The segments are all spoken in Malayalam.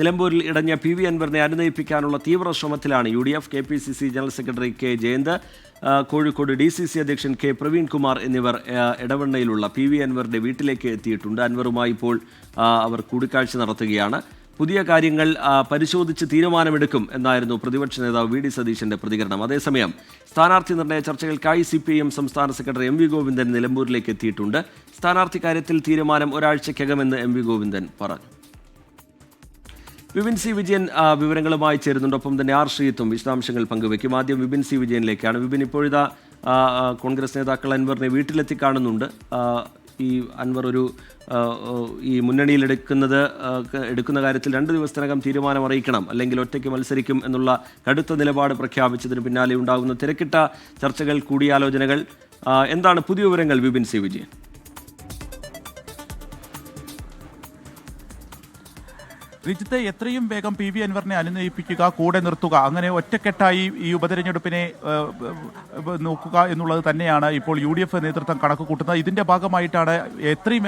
നിലമ്പൂരിൽ ഇടഞ്ഞ പി വി അൻവറിനെ അനുനയിപ്പിക്കാനുള്ള തീവ്ര ശ്രമത്തിലാണ് U D F K P C C general secretary K Jayanth Kozhikode D C C അധ്യക്ഷൻ കെ പ്രവീൺ കുമാർ എന്നിവർ ഇടവണ്ണയിലുള്ള പി വി അൻവറിന്റെ വീട്ടിലേക്ക് എത്തിയിട്ടുണ്ട്. അൻവറുമായി ഇപ്പോൾ അവർ കൂടിക്കാഴ്ച നടത്തുകയാണ്. പുതിയ കാര്യങ്ങൾ പരിശോധിച്ച് തീരുമാനമെടുക്കും എന്നായിരുന്നു പ്രതിപക്ഷ നേതാവ് വി ഡി സതീശന്റെ പ്രതികരണം. അതേസമയം സ്ഥാനാർത്ഥി നിർണയ ചർച്ചകൾക്കായി സി പി എം സംസ്ഥാന സെക്രട്ടറി എം വി ഗോവിന്ദൻ നിലമ്പൂരിലേക്ക് എത്തിയിട്ടുണ്ട്. സ്ഥാനാർത്ഥി കാര്യത്തിൽ തീരുമാനം ഒരാഴ്ചയ്ക്കകമെന്ന് എം വി ഗോവിന്ദൻ പറഞ്ഞു. വിപിൻ സി വിജയൻ വിവരങ്ങളുമായി ചേരുന്നുണ്ട്. ഒപ്പം തന്നെ ആർ ശ്രീത്തും വിശദാംശങ്ങൾ പങ്കുവയ്ക്കും. ആദ്യം വിപിൻ സി വിജയനിലേക്കാണ്. വിപിൻ ഇപ്പോഴിതാ കോൺഗ്രസ് നേതാക്കൾ അൻവറിനെ വീട്ടിലെത്തി കാണുന്നുണ്ട്. ഈ അൻവർ ഒരു ഈ മുന്നണിയിൽ എടുക്കുന്നത് എടുക്കുന്ന കാര്യത്തിൽ രണ്ട് ദിവസത്തിനകം തീരുമാനം അറിയിക്കണം. അല്ലെങ്കിൽ ഒറ്റയ്ക്ക് മത്സരിക്കും എന്നുള്ള കടുത്ത നിലപാട് പ്രഖ്യാപിച്ചതിന് പിന്നാലെ ഉണ്ടാകുന്ന തിരക്കിട്ട ചർച്ചകൾ കൂടിയാലോചനകൾ. എന്താണ് പുതിയ വിവരങ്ങൾ വിപിൻ സി വിജയൻ? റിജിത്തെ എത്രയും വേഗം പി വി അൻവറിനെ അനുനയിപ്പിക്കുക കൂടെ നിർത്തുക. അങ്ങനെ ഒറ്റക്കെട്ടായി ഈ ഉപതെരഞ്ഞെടുപ്പിനെ നോക്കുക എന്നുള്ളത് തന്നെയാണ് ഇപ്പോൾ യു ഡി എഫ് നേതൃത്വം കണക്ക് കൂട്ടുന്നത് ഇതിന്റെ ഭാഗമായിട്ടാണ് എത്രയും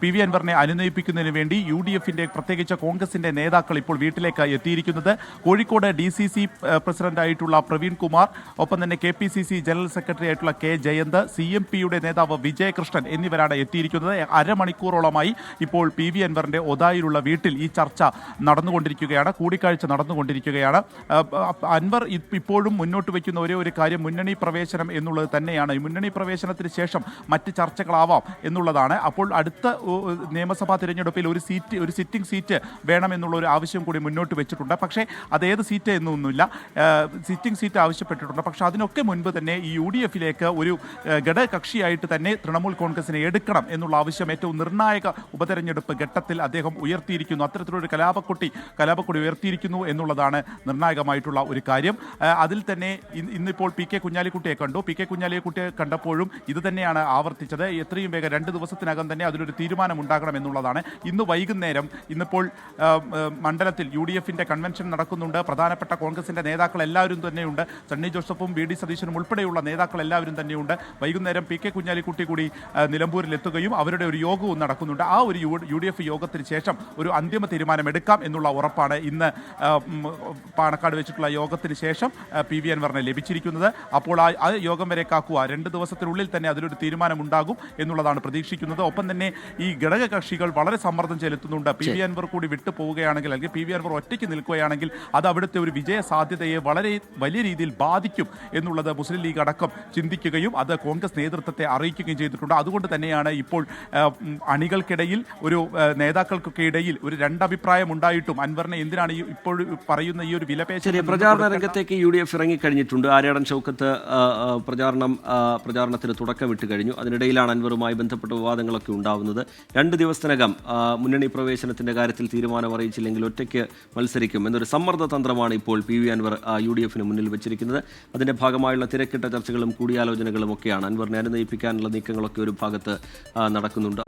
പി വി അൻവറിനെ അനുനയിപ്പിക്കുന്നതിന് വേണ്ടി യു ഡി എഫിന്റെ പ്രത്യേകിച്ച് കോൺഗ്രസിന്റെ നേതാക്കൾ ഇപ്പോൾ വീട്ടിലേക്ക് എത്തിയിരിക്കുന്നത്. കോഴിക്കോട് ഡി സി സി പ്രസിഡന്റായിട്ടുള്ള പ്രവീൺ കുമാർ ഒപ്പം തന്നെ K P C C general secretary ആയിട്ടുള്ള കെ ജയന്ത് സി എം പിയുടെ നേതാവ് വിജയകൃഷ്ണൻ എന്നിവരാണ് എത്തിയിരിക്കുന്നത്. അരമണിക്കൂറോളമായി ഇപ്പോൾ പി വി അൻവറിന്റെ ഒതായിലുള്ള വീട്ടിൽ ഈ ചർച്ച നടന്നുകൊണ്ടിരിക്കുകയാണ് കൂടിക്കാഴ്ച നടന്നുകൊണ്ടിരിക്കുകയാണ്. അൻവർ ഇപ്പോഴും മുന്നോട്ട് വയ്ക്കുന്ന ഒരേ ഒരു കാര്യം മുന്നണി പ്രവേശനം എന്നുള്ളത് തന്നെയാണ്. ഈ മുന്നണി പ്രവേശനത്തിന് ശേഷം മറ്റ് ചർച്ചകളാവാം എന്നുള്ളതാണ്. അപ്പോൾ അടുത്ത നിയമസഭാ തിരഞ്ഞെടുപ്പിൽ ഒരു സീറ്റ് ഒരു സിറ്റിംഗ് സീറ്റ് വേണമെന്നുള്ള ഒരു ആവശ്യം കൂടി മുന്നോട്ട് വെച്ചിട്ടുണ്ട്. പക്ഷേ അതേത് സീറ്റ് എന്നൊന്നുമില്ല. സിറ്റിംഗ് സീറ്റ് ആവശ്യപ്പെട്ടിട്ടുണ്ട്. പക്ഷേ അതിനൊക്കെ മുൻപ് തന്നെ ഈ യു ഡി എഫിലേക്ക് ഒരു ഘടകകക്ഷിയായിട്ട് തന്നെ തൃണമൂൽ കോൺഗ്രസിനെ എടുക്കണം എന്നുള്ള ആവശ്യം ഏറ്റവും നിർണായക ഉപതെരഞ്ഞെടുപ്പ് ഘട്ടത്തിൽ അദ്ദേഹം ഉയർത്തിയിരിക്കുന്നു. അത്തരത്തിലൊരു കലാപക്കുട്ടി കലാപക്കുടി ഉയർത്തിയിരിക്കുന്നു എന്നുള്ളതാണ് നിർണായകമായിട്ടുള്ള ഒരു കാര്യം. അതിൽ തന്നെ ഇന്നിപ്പോൾ പി കെ കുഞ്ഞാലിക്കുട്ടിയെ കണ്ടു. പി കെ കുഞ്ഞാലിക്കുട്ടിയെ കണ്ടപ്പോഴും ഇത് തന്നെയാണ് ആവർത്തിച്ചത്. എത്രയും വേഗം രണ്ട് ദിവസത്തിനകം തന്നെ അതിലൊരു തീരുമാനം ഉണ്ടാകണം എന്നുള്ളതാണ് ഇന്ന് വൈകുന്നേരം ഇന്നിപ്പോൾ മണ്ഡലത്തിൽ യു ഡി എഫിന്റെ കൺവെൻഷൻ നടക്കുന്നുണ്ട്. പ്രധാനപ്പെട്ട കോൺഗ്രസിന്റെ നേതാക്കൾ എല്ലാവരും തന്നെയുണ്ട്. സണ്ണി ജോസഫും വി ഡി സതീശനും ഉൾപ്പെടെയുള്ള നേതാക്കൾ എല്ലാവരും തന്നെയുണ്ട്. വൈകുന്നേരം പി കെ കുഞ്ഞാലിക്കുട്ടി കൂടി നിലമ്പൂരിൽ എത്തുകയും അവരുടെ ഒരു യോഗവും നടക്കുന്നുണ്ട്. ആ ഒരു യു ഡി എഫ് യോഗത്തിന് ശേഷം ഒരു അന്തിമ തീരുമാനം എടുക്കാം എന്നുള്ള ഉറപ്പാണ് ഇന്ന് പാണക്കാട് വെച്ചിട്ടുള്ള യോഗത്തിന് ശേഷം പി വി അൻവറിനെ ലഭിച്ചിരിക്കുന്നത്. അപ്പോൾ ആ യോഗം വരെ കാക്കുക. രണ്ട് ദിവസത്തിനുള്ളിൽ തന്നെ അതിലൊരു തീരുമാനം ഉണ്ടാകും എന്നുള്ളതാണ് പ്രതീക്ഷിക്കുന്നത്. ഒപ്പം തന്നെ ഈ ഘടക കക്ഷികൾ വളരെ സമ്മർദ്ദം ചെലുത്തുന്നുണ്ട്. പി വി അൻവർ കൂടി വിട്ടു പോവുകയാണെങ്കിൽ അല്ലെങ്കിൽ പി വി അൻവർ ഒറ്റയ്ക്ക് നിൽക്കുകയാണെങ്കിൽ അത് അവിടുത്തെ ഒരു വിജയ സാധ്യതയെ വളരെ വലിയ രീതിയിൽ ബാധിക്കും എന്നുള്ളത് മുസ്ലിം ലീഗ് അടക്കം ചിന്തിക്കുകയും അത് കോൺഗ്രസ് നേതൃത്വത്തെ അറിയിക്കുകയും ചെയ്തിട്ടുണ്ട്. അതുകൊണ്ട് തന്നെയാണ് ഇപ്പോൾ അണികൾക്കിടയിൽ ഒരു നേതാക്കൾക്കൊക്കെ ഇടയിൽ ഒരു രണ്ടഭിപ്രായം ഉണ്ടായിട്ടും അൻവറിനെ എന്തിനാണ് ഈ ഇപ്പോൾ പറയുന്ന ഈ ഒരു വിലപേശ പ്രചാരണ രംഗത്തേക്ക് യു ഡി എഫ് ഇറങ്ങിക്കഴിഞ്ഞിട്ടുണ്ട്. ആര്യാടൻ ആ, പ്രചാരണം പ്രചാരണത്തിന് തുടക്കമിട്ട് കഴിഞ്ഞു. അതിനിടയിലാണ് അൻവറുമായി ബന്ധപ്പെട്ട വിവാദങ്ങളൊക്കെ ഉണ്ടാവുന്നത്. രണ്ട് ദിവസത്തിനകം മുന്നണി പ്രവേശനത്തിന്റെ കാര്യത്തിൽ തീരുമാനം അറിയിച്ചില്ലെങ്കിൽ ഒറ്റയ്ക്ക് മത്സരിക്കും എന്നൊരു സമ്മർദ്ദ തന്ത്രമാണ് ഇപ്പോൾ P V Anvar U D എഫിന് മുന്നിൽ വെച്ചിരിക്കുന്നത്. അതിന്റെ ഭാഗമായുള്ള തിരക്കിട്ട ചർച്ചകളും കൂടിയാലോചനകളും ഒക്കെയാണ് അൻവറിനെ അനുനയിപ്പിക്കാനുള്ള നീക്കങ്ങളൊക്കെ ഒരു ഭാഗത്ത് നടക്കുന്നുണ്ട്.